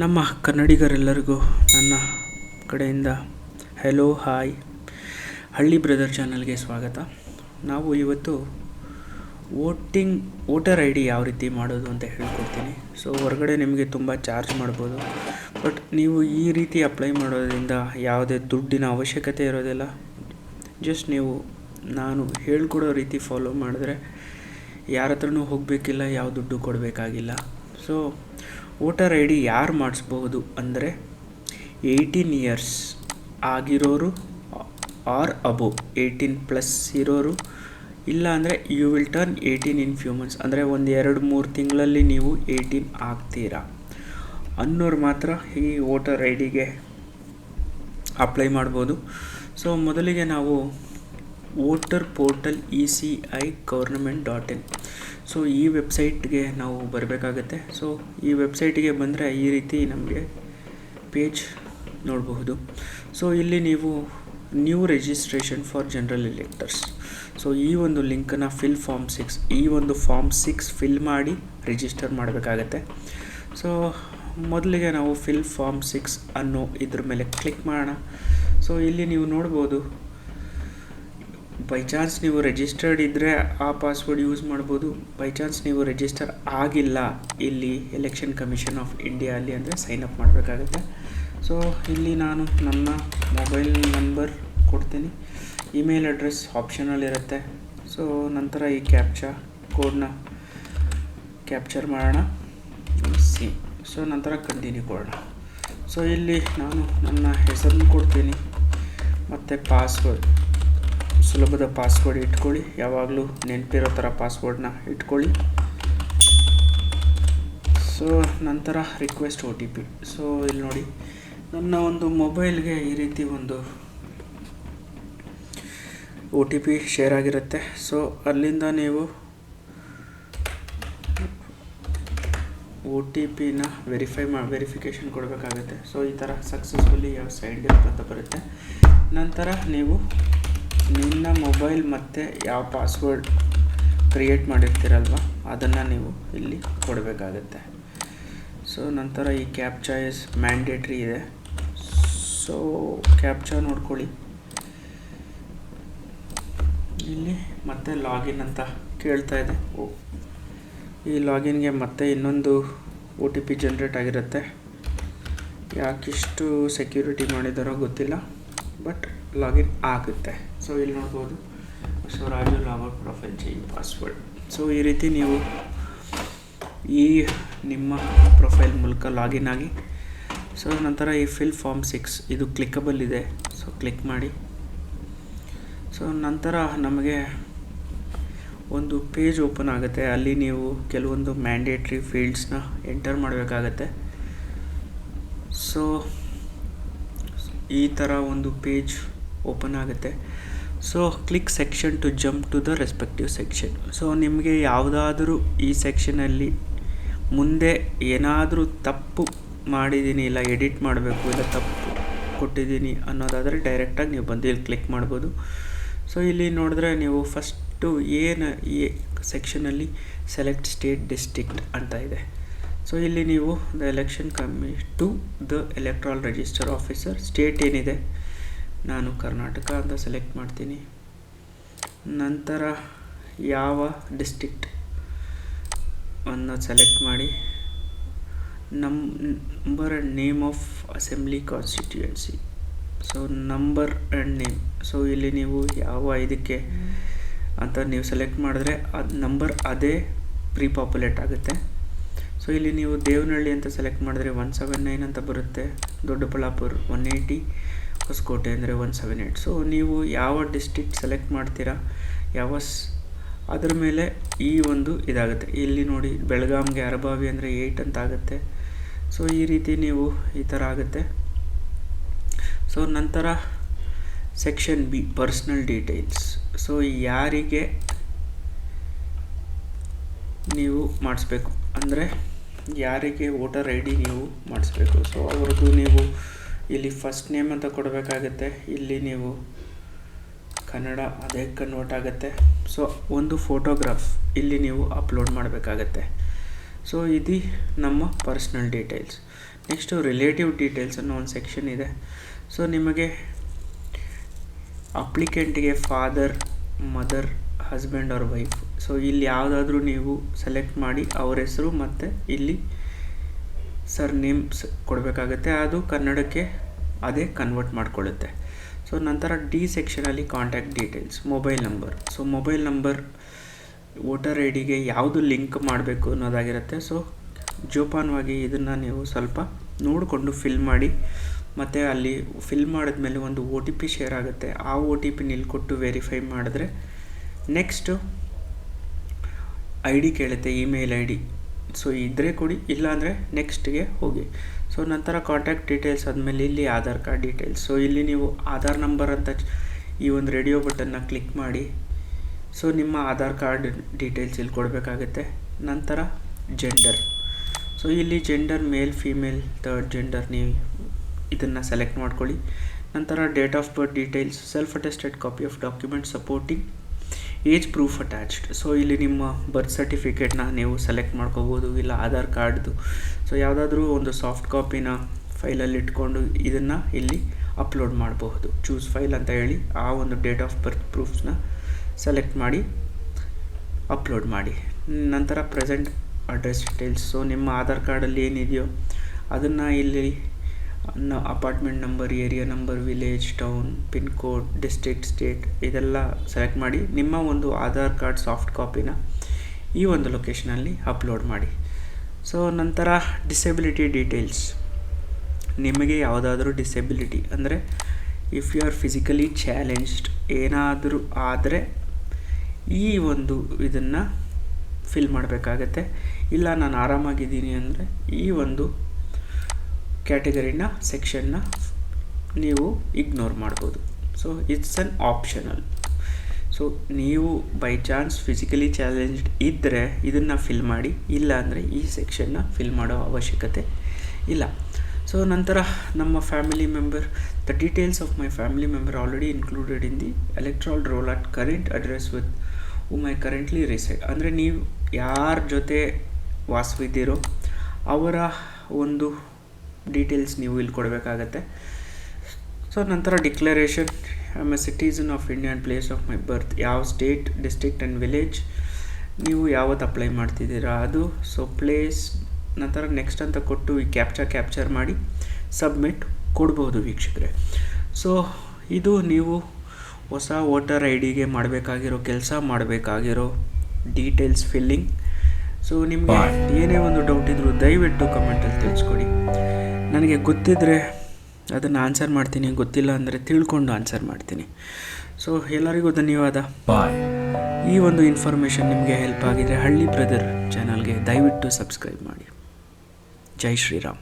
ನಮ್ಮ ಕನ್ನಡಿಗರೆಲ್ಲರಿಗೂ ನನ್ನ ಕಡೆಯಿಂದ ಹೆಲೋ ಹಾಯ್ ಹಳ್ಳಿ ಬ್ರದರ್ ಚಾನಲ್ಗೆ ಸ್ವಾಗತ. ನಾವು ಇವತ್ತು ವೋಟಿಂಗ್ ವೋಟರ್ ಐ ಡಿ ಯಾವ ರೀತಿ ಮಾಡೋದು ಅಂತ ಹೇಳ್ಕೊಡ್ತೀನಿ. ಸೊ ಹೊರಗಡೆ ನಿಮಗೆ ತುಂಬ ಚಾರ್ಜ್ ಮಾಡ್ಬೋದು. ಬಟ್ ನೀವು ಈ ರೀತಿ ಅಪ್ಲೈ ಮಾಡೋದ್ರಿಂದ ಯಾವುದೇ ದುಡ್ಡಿನ ಅವಶ್ಯಕತೆ ಇರೋದಿಲ್ಲ. ಜಸ್ಟ್ ನೀವು, ನಾನು ಹೇಳ್ಕೊಡೋ ರೀತಿ ಫಾಲೋ ಮಾಡಿದ್ರೆ ಯಾರ ಹತ್ರನೂ ಹೋಗಬೇಕಿಲ್ಲ, ಯಾವ ದುಡ್ಡು ಕೊಡಬೇಕಾಗಿಲ್ಲ. ಸೊ ವೋಟರ್ ಐ ಡಿ ಯಾರು ಮಾಡಿಸ್ಬಹುದು ಅಂದರೆ ಏಯ್ಟೀನ್ ಇಯರ್ಸ್ ಆಗಿರೋರು ಆರ್ ಅಬೋ, ಏಯ್ಟೀನ್ ಪ್ಲಸ್ ಇರೋರು. ಇಲ್ಲ ಅಂದರೆ you will turn eighteen in few months. ಅಂದರೆ ಒಂದು ಎರಡು ಮೂರು ತಿಂಗಳಲ್ಲಿ ನೀವು ಏಯ್ಟೀನ್ ಆಗ್ತೀರಾ. ಅನ್ನೋರು ಮಾತ್ರ ಈ ವೋಟರ್ ಐ ಡಿಗೆ ಅಪ್ಲೈ ಮಾಡ್ಬೋದು. ಸೊ ಮೊದಲಿಗೆ ನಾವು voter portal E C I government dot in. So, ಈ ವೆಬ್ಸೈಟ್ಗೆ ನಾವು ಬರಬೇಕಾಗತ್ತೆ. ಸೊ, ಈ ವೆಬ್ಸೈಟಿಗೆ ಬಂದರೆ ಈ ರೀತಿ ನಮಗೆ ಪೇಜ್ ನೋಡಬಹುದು. ಸೊ, ಇಲ್ಲಿ ನೀವು new registration for general electors. So, ಈ ಒಂದು ಲಿಂಕನ್ನು ಫಿಲ್ ಫಾರ್ಮ್ ಸಿಕ್ಸ್, ಈ ಒಂದು ಫಾರ್ಮ್ ಸಿಕ್ಸ್ ಫಿಲ್ ಮಾಡಿ ರಿಜಿಸ್ಟರ್ ಮಾಡಬೇಕಾಗತ್ತೆ. ಸೊ, ಮೊದಲಿಗೆ ನಾವು ಫಿಲ್ ಫಾರ್ಮ್ ಸಿಕ್ಸ್ ಅನ್ನೋ ಇದ್ರ ಮೇಲೆ ಕ್ಲಿಕ್ ಮಾಡೋಣ. ಸೊ, ಇಲ್ಲಿ ನೀವು ನೋಡ್ಬೋದು ಬೈ ಚಾನ್ಸ್ ನೀವು ರಿಜಿಸ್ಟರ್ಡ್ ಇದ್ದರೆ ಆ ಪಾಸ್ವರ್ಡ್ ಯೂಸ್ ಮಾಡ್ಬೋದು. ಬೈ ಚಾನ್ಸ್ ನೀವು ರಿಜಿಸ್ಟರ್ ಆಗಿಲ್ಲ, ಇಲ್ಲಿ ಎಲೆಕ್ಷನ್ ಕಮಿಷನ್ ಆಫ್ ಇಂಡಿಯಾ ಅಲ್ಲಿ ಅಂದರೆ ಸೈನ್ ಅಪ್ ಮಾಡಬೇಕಾಗುತ್ತೆ. ಸೊ ಇಲ್ಲಿ ನಾನು ನನ್ನ ಮೊಬೈಲ್ ನಂಬರ್ ಕೊಡ್ತೀನಿ. ಇಮೇಲ್ ಅಡ್ರೆಸ್ ಆಪ್ಷನಲ್ ಇರುತ್ತೆ. ಸೊ ನಂತರ ಈ ಕ್ಯಾಪ್ಚಾ ಕೋಡ್ನ ಕ್ಯಾಪ್ಚರ್ ಮಾಡೋಣ. ಸಿ ಸೊ ನಂತರ ಕಂಟಿನ್ಯೂ ಕೊಡೋಣ. ಸೊ ಇಲ್ಲಿ ನಾನು ನನ್ನ ಹೆಸರನ್ನು ಕೊಡ್ತೀನಿ. ಮತ್ತು ಪಾಸ್ವರ್ಡ್ ಸುಲಭದ ಪಾಸ್ವರ್ಡ್ ಇಟ್ಕೊಳ್ಳಿ. ಯಾವಾಗಲೂ ನೆನಪಿರೋ ಥರ ಪಾಸ್ವರ್ಡ್ನ ಇಟ್ಕೊಳ್ಳಿ. ಸೊ ನಂತರ request O T P so ಇಲ್ಲಿ ನೋಡಿ. ನನ್ನ ಒಂದು ಮೊಬೈಲ್ಗೆ ಈ ರೀತಿ ಒಂದು ಒ ಟಿ ಪಿ ಶೇರ್ ಆಗಿರುತ್ತೆ. ಸೊ ಅಲ್ಲಿಂದ ನೀವು ಒ ಟಿ ಪಿನ ವೆರಿಫೈ ಮಾ ವೆರಿಫಿಕೇಷನ್ ಕೊಡಬೇಕಾಗುತ್ತೆ. ಸೊ ಈ ಥರ ಸಕ್ಸಸ್ಫುಲ್ಲಿ ಯಾವ ಸೈಡ್ ಅಂತ ಬರುತ್ತೆ. ನಂತರ ನೀವು ನಿನ್ನ ಮೊಬೈಲ್ ಮತ್ತು ಯಾವ ಪಾಸ್ವರ್ಡ್ ಕ್ರಿಯೇಟ್ ಮಾಡಿರ್ತೀರಲ್ವ, ಅದನ್ನು ನೀವು ಇಲ್ಲಿ ಕೊಡಬೇಕಾಗತ್ತೆ. ಸೊ ನಂತರ ಈ ಕ್ಯಾಪ್ಚಾ ಇಸ್ ಮ್ಯಾಂಡೇಟ್ರಿ ಇದೆ. ಸೊ ಕ್ಯಾಪ್ಚಾ ನೋಡ್ಕೊಳ್ಳಿ. ಇಲ್ಲಿ ಮತ್ತೆ ಲಾಗಿನ್ ಅಂತ ಕೇಳ್ತಾ ಇದೆ. ಓ, ಈ ಲಾಗಿನ್ಗೆ ಮತ್ತೆ ಇನ್ನೊಂದು ಒ ಟಿ ಪಿ ಜನ್ರೇಟ್ ಆಗಿರುತ್ತೆ. ಯಾಕಿಷ್ಟು ಸೆಕ್ಯೂರಿಟಿ ಮಾಡಿದಾರೋ ಗೊತ್ತಿಲ್ಲ ಬಟ್ ಲಾಗಿನ್ ಆಗುತ್ತೆ. ಸೊ ಇಲ್ಲಿ ನೋಡ್ಬೋದು. ಸೊ ರಾಜು ಲಾವರ್ ಪ್ರೊಫೈಲ್ ಚೇಂಜ್ ಪಾಸ್ವರ್ಡ್. ಸೊ ಈ ರೀತಿ ನೀವು ಈ ನಿಮ್ಮ ಪ್ರೊಫೈಲ್ ಮೂಲಕ ಲಾಗಿನ್ ಆಗಿ ಸೊ ನಂತರ ಈ ಫಿಲ್ ಫಾರ್ಮ್ ಸಿಕ್ಸ್ ಇದು ಕ್ಲಿಕ್ಕಬಲ್ ಇದೆ. ಸೊ ಕ್ಲಿಕ್ ಮಾಡಿ. ಸೊ ನಂತರ ನಮಗೆ ಒಂದು ಪೇಜ್ ಓಪನ್ ಆಗುತ್ತೆ. ಅಲ್ಲಿ ನೀವು ಕೆಲವೊಂದು ಮ್ಯಾಂಡೇಟ್ರಿ ಫೀಲ್ಡ್ಸ್ನ ಎಂಟರ್ ಮಾಡಬೇಕಾಗತ್ತೆ. ಸೊ ಈ ಥರ ಒಂದು ಪೇಜ್ ಓಪನ್ ಆಗುತ್ತೆ. So click section to jump to the respective section so ನಿಮಗೆ ಯಾವುದಾದ್ರೂ ಈ ಸೆಕ್ಷನಲ್ಲಿ ಮುಂದೆ ಏನಾದರೂ ತಪ್ಪು ಮಾಡಿದ್ದೀನಿ ಇಲ್ಲ ಎಡಿಟ್ ಮಾಡಬೇಕು ಇಲ್ಲ ತಪ್ಪು ಕೊಟ್ಟಿದ್ದೀನಿ ಅನ್ನೋದಾದರೆ ಡೈರೆಕ್ಟಾಗಿ ನೀವು ಬಂದು ಇಲ್ಲಿ ಕ್ಲಿಕ್ ಮಾಡ್ಬೋದು. ಸೊ ಇಲ್ಲಿ ನೋಡಿದ್ರೆ ನೀವು ಫಸ್ಟು ಏನು ಈ ಸೆಕ್ಷನಲ್ಲಿ ಸೆಲೆಕ್ಟ್ ಸ್ಟೇಟ್ ಡಿಸ್ಟಿಕ್ಟ್ ಅಂತ ಇದೆ. ಸೊ ಇಲ್ಲಿ ನೀವು the election come to the electoral register officer state ಏನಿದೆ? ನಾನು ಕರ್ನಾಟಕ ಅಂತ ಸೆಲೆಕ್ಟ್ ಮಾಡ್ತೀನಿ. ನಂತರ ಯಾವ ಡಿಸ್ಟ್ರಿಕ್ಟ್ ಅನ್ನು ಸೆಲೆಕ್ಟ್ ಮಾಡಿ? Number and name of assembly constituency so number and name so ಇಲ್ಲಿ ನೀವು ಯಾವ ಇದಕ್ಕೆ ಅಂತ ನೀವು ಸೆಲೆಕ್ಟ್ ಮಾಡಿದ್ರೆ ಅದು ನಂಬರ್ ಅದೇ ಪ್ರೀ ಪಾಪ್ಯುಲೇಟ್ ಆಗುತ್ತೆ. ಸೊ ಇಲ್ಲಿ ನೀವು ದೇವನಹಳ್ಳಿ ಅಂತ ಸೆಲೆಕ್ಟ್ ಮಾಡಿದ್ರೆ ಒನ್ ಸೆವೆನ್ ನೈನ್ ಅಂತ ಬರುತ್ತೆ. ದೊಡ್ಡಬಳ್ಳಾಪುರ ಒನ್ ಏಯ್ಟಿ ಹೊಸಕೋಟೆ ಅಂದರೆ ಒನ್ ಸೆವೆನ್ ಏಯ್ಟ್ ಸೊ ನೀವು ಯಾವ ಡಿಸ್ಟಿಕ್ ಸೆಲೆಕ್ಟ್ ಮಾಡ್ತೀರಾ? ಯಾವ ಅದ್ರ ಮೇಲೆ ಈ ಒಂದು ಇದಾಗುತ್ತೆ. ಇಲ್ಲಿ ನೋಡಿ, ಬೆಳಗಾಂಗೆ ಅರಬಾವಿ ಅಂದರೆ ಏಯ್ಟ್ ಅಂತ ಆಗುತ್ತೆ. ಸೊ ಈ ರೀತಿ ನೀವು ಈ ಥರ ಆಗುತ್ತೆ. ಸೊ ನಂತರ section B personal details so ಯಾರಿಗೆ ನೀವು ಮಾಡಿಸ್ಬೇಕು? ಅಂದರೆ ಯಾರಿಗೆ ವೋಟರ್ ಐ ಡಿ ನೀವು ಮಾಡಿಸ್ಬೇಕು? ಸೊ ಅವ್ರದ್ದು ನೀವು ಇಲ್ಲಿ ಫಸ್ಟ್ ನೇಮ್ ಅಂತ ಕೊಡಬೇಕಾಗತ್ತೆ. ಇಲ್ಲಿ ನೀವು ಕನ್ನಡ ಅದೇ ಕನ್ವರ್ಟ್ ಆಗುತ್ತೆ. ಸೊ ಒಂದು ಫೋಟೋಗ್ರಾಫ್ ಇಲ್ಲಿ ನೀವು ಅಪ್ಲೋಡ್ ಮಾಡಬೇಕಾಗತ್ತೆ. ಸೊ ಇದು ನಮ್ಮ personal details next relative details ಅನ್ನೋ ಒಂದು ಸೆಕ್ಷನ್ ಇದೆ. ಸೊ ನಿಮಗೆ ಅಪ್ಲಿಕೆಂಟ್ಗೆ ಫಾದರ್ ಮದರ್ ಹಸ್ಬೆಂಡ್ ಅವ್ರ ವೈಫ್ ಸೊ ಇಲ್ಲಿ ಯಾವುದಾದ್ರೂ ನೀವು ಸೆಲೆಕ್ಟ್ ಮಾಡಿ ಅವ್ರ ಹೆಸರು ಮತ್ತು ಇಲ್ಲಿ ಸರ್ ನೇಮ್ಸ್ ಕೊಡಬೇಕಾಗುತ್ತೆ, ಅದು ಕನ್ನಡಕ್ಕೆ ಅದೇ ಕನ್ವರ್ಟ್ ಮಾಡಿಕೊಳ್ಳುತ್ತೆ. ಸೊ ನಂತರ ಡಿ ಸೆಕ್ಷನಲ್ಲಿ contact details mobile number so mobile number voter I ಡಿಗೆ ಯಾವುದು ಲಿಂಕ್ ಮಾಡಬೇಕು ಅನ್ನೋದಾಗಿರುತ್ತೆ. ಸೊ ಜೋಪಾನವಾಗಿ ಇದನ್ನು ನೀವು ಸ್ವಲ್ಪ ನೋಡಿಕೊಂಡು ಫಿಲ್ ಮಾಡಿ, ಮತ್ತು ಅಲ್ಲಿ ಫಿಲ್ ಮಾಡಿದ್ಮೇಲೆ ಒಂದು ಒ ಟಿ ಪಿ ಶೇರ್ ಆಗುತ್ತೆ. ಆ ಒ ಟಿ ಪಿ ಇಲ್ಲಿ ಕೊಟ್ಟು ವೆರಿಫೈ ಮಾಡಿದ್ರೆ ನೆಕ್ಸ್ಟು ಐ ಡಿ ಕೇಳುತ್ತೆ ಇಮೇಲ್ ಐ ಡಿ ಸೊ ಇದ್ದರೆ ಕೊಡಿ, ಇಲ್ಲಾಂದರೆ ನೆಕ್ಸ್ಟ್ಗೆ ಹೋಗಿ. ಸೊ ನಂತರ ಕಾಂಟ್ಯಾಕ್ಟ್ ಡೀಟೇಲ್ಸ್ ಆದಮೇಲೆ ಇಲ್ಲಿ ಆಧಾರ್ ಕಾರ್ಡ್ ಡೀಟೇಲ್ಸ್ ಸೊ ಇಲ್ಲಿ ನೀವು ಆಧಾರ್ ನಂಬರ್ ಅಂತ ಈ ಒಂದು ರೇಡಿಯೋ ಬಟನ್ನ ಕ್ಲಿಕ್ ಮಾಡಿ. ಸೊ ನಿಮ್ಮ ಆಧಾರ್ ಕಾರ್ಡ್ ಡೀಟೇಲ್ಸ್ ಇಲ್ಲಿ ಕೊಡಬೇಕಾಗುತ್ತೆ. ನಂತರ ಜೆಂಡರ್ ಸೊ ಇಲ್ಲಿ gender male female third gender ನೀವು ಇದನ್ನು ಸೆಲೆಕ್ಟ್ ಮಾಡ್ಕೊಳ್ಳಿ. ನಂತರ date of birth details self attested copy of document supporting age proof attached so ಇಲ್ಲಿ ನಿಮ್ಮ ಬರ್ತ್ ಸರ್ಟಿಫಿಕೇಟ್ನ ನೀವು ಸೆಲೆಕ್ಟ್ ಮಾಡ್ಕೋಬೋದು, ಇಲ್ಲ ಆಧಾರ್ ಕಾರ್ಡ್ದು ಸೊ ಯಾವುದಾದ್ರೂ ಒಂದು ಸಾಫ್ಟ್ ಕಾಪಿನ ಫೈಲಲ್ಲಿ ಇಟ್ಕೊಂಡು ಇದನ್ನು ಇಲ್ಲಿ ಅಪ್ಲೋಡ್ ಮಾಡಬಹುದು. ಚೂಸ್ ಫೈಲ್ ಅಂತ ಹೇಳಿ ಆ ಒಂದು ಡೇಟ್ ಆಫ್ ಬರ್ತ್ ಪ್ರೂಫ್ಸ್ನ ಸೆಲೆಕ್ಟ್ ಮಾಡಿ ಅಪ್ಲೋಡ್ ಮಾಡಿ. ನಂತರ ಪ್ರೆಸೆಂಟ್ ಅಡ್ರೆಸ್ ಡೀಟೇಲ್ಸ್ ಸೊ ನಿಮ್ಮ ಆಧಾರ್ ಕಾರ್ಡಲ್ಲಿ ಏನಿದೆಯೋ ಅದನ್ನು ಇಲ್ಲಿ apartment number area number village town pin code district state ಇದೆಲ್ಲ ಸೆಲೆಕ್ಟ್ ಮಾಡಿ ನಿಮ್ಮ ಒಂದು ಆಧಾರ್ ಕಾರ್ಡ್ ಸಾಫ್ಟ್ ಕಾಪಿನ ಈ ಒಂದು ಲೊಕೇಶನಲ್ಲಿ ಅಪ್ಲೋಡ್ ಮಾಡಿ. ಸೊ ನಂತರ ಡಿಸೆಬಿಲಿಟಿ ಡೀಟೇಲ್ಸ್ ನಿಮಗೆ ಯಾವುದಾದ್ರೂ ಡಿಸೆಬಿಲಿಟಿ ಅಂದರೆ if you are physically challenged ಏನಾದರೂ ಆದರೆ ಈ ಒಂದು ಇದನ್ನು ಫಿಲ್ ಮಾಡಬೇಕಾಗತ್ತೆ. ಇಲ್ಲ, ನಾನು ಆರಾಮಾಗಿದ್ದೀನಿ ಅಂದರೆ ಈ ಒಂದು ಕ್ಯಾಟಗರಿನ ಸೆಕ್ಷನ್ನ ನೀವು ಇಗ್ನೋರ್ ಮಾಡ್ಬೋದು. So it's an optional so ನೀವು ಬೈ ಚಾನ್ಸ್ ಫಿಸಿಕಲಿ ಚಾಲೆಂಜ್ಡ್ ಇದ್ದರೆ ಇದನ್ನು ಫಿಲ್ ಮಾಡಿ, ಇಲ್ಲ ಅಂದರೆ ಈ ಸೆಕ್ಷನ್ನ ಫಿಲ್ ಮಾಡೋ ಅವಶ್ಯಕತೆ ಇಲ್ಲ. ಸೊ ನಂತರ ನಮ್ಮ family member the details of my family member already included in the electoral roll at current address with um my currently reside ಅಂದರೆ ನೀವು ಯಾರ ಜೊತೆ ವಾಸವಿದ್ದೀರೋ, ಅವರ ಒಂದು ಡೀಟೇಲ್ಸ್ ನೀವು ಇಲ್ಲಿ ಕೊಡಬೇಕಾಗತ್ತೆ. ಸೊ ನಂತರ declaration I a citizen of India and place of my birth ಯಾವ ಸ್ಟೇಟ್ ಡಿಸ್ಟ್ರಿಕ್ಟ್ ಆ್ಯಂಡ್ ವಿಲೇಜ್ ನೀವು ಯಾವತ್ತು ಅಪ್ಲೈ ಮಾಡ್ತಿದ್ದೀರಾ? ಅದು ಸೊ ಪ್ಲೇಸ್ ನಂತರ ನೆಕ್ಸ್ಟ್ ಅಂತ ಕೊಟ್ಟು ಈ ಕ್ಯಾಪ್ಚರ್ ಕ್ಯಾಪ್ಚರ್ ಮಾಡಿ ಸಬ್ಮಿಟ್ ಕೊಡ್ಬೋದು ವೀಕ್ಷಕರೇ. ಸೊ ಇದು ನೀವು ಹೊಸ ವೋಟರ್ ಐ ಡಿಗೆ ಮಾಡಬೇಕಾಗಿರೋ ಕೆಲಸ ಮಾಡಬೇಕಾಗಿರೋ ಡೀಟೇಲ್ಸ್ ಫಿಲ್ಲಿಂಗ್ ಸೊ ನಿಮಗೆ ಏನೇ ಒಂದು ಡೌಟ್ ಇದ್ದರೂ ದಯವಿಟ್ಟು ಕಮೆಂಟಲ್ಲಿ ತಿಳಿಸ್ಕೊಡಿ. ನನಗೆ ಗೊತ್ತಿದ್ದರೆ ಅದನ್ನು ಆನ್ಸರ್ ಮಾಡ್ತೀನಿ ಗೊತ್ತಿಲ್ಲ ಅಂದರೆ ತಿಳ್ಕೊಂಡು ಆನ್ಸರ್ ಮಾಡ್ತೀನಿ. ಸೊ ಎಲ್ಲರಿಗೂ ಧನ್ಯವಾದ. ಬಾಯ್ ಈ ಒಂದು ಇನ್ಫಾರ್ಮೇಷನ್ ನಿಮಗೆ ಹೆಲ್ಪ್ ಆಗಿದೆ ಹಳ್ಳಿ ಬ್ರದರ್ ಚಾನಲ್ಗೆ ದಯವಿಟ್ಟು ಸಬ್ಸ್ಕ್ರೈಬ್ ಮಾಡಿ. ಜೈ ಶ್ರೀರಾಮ್.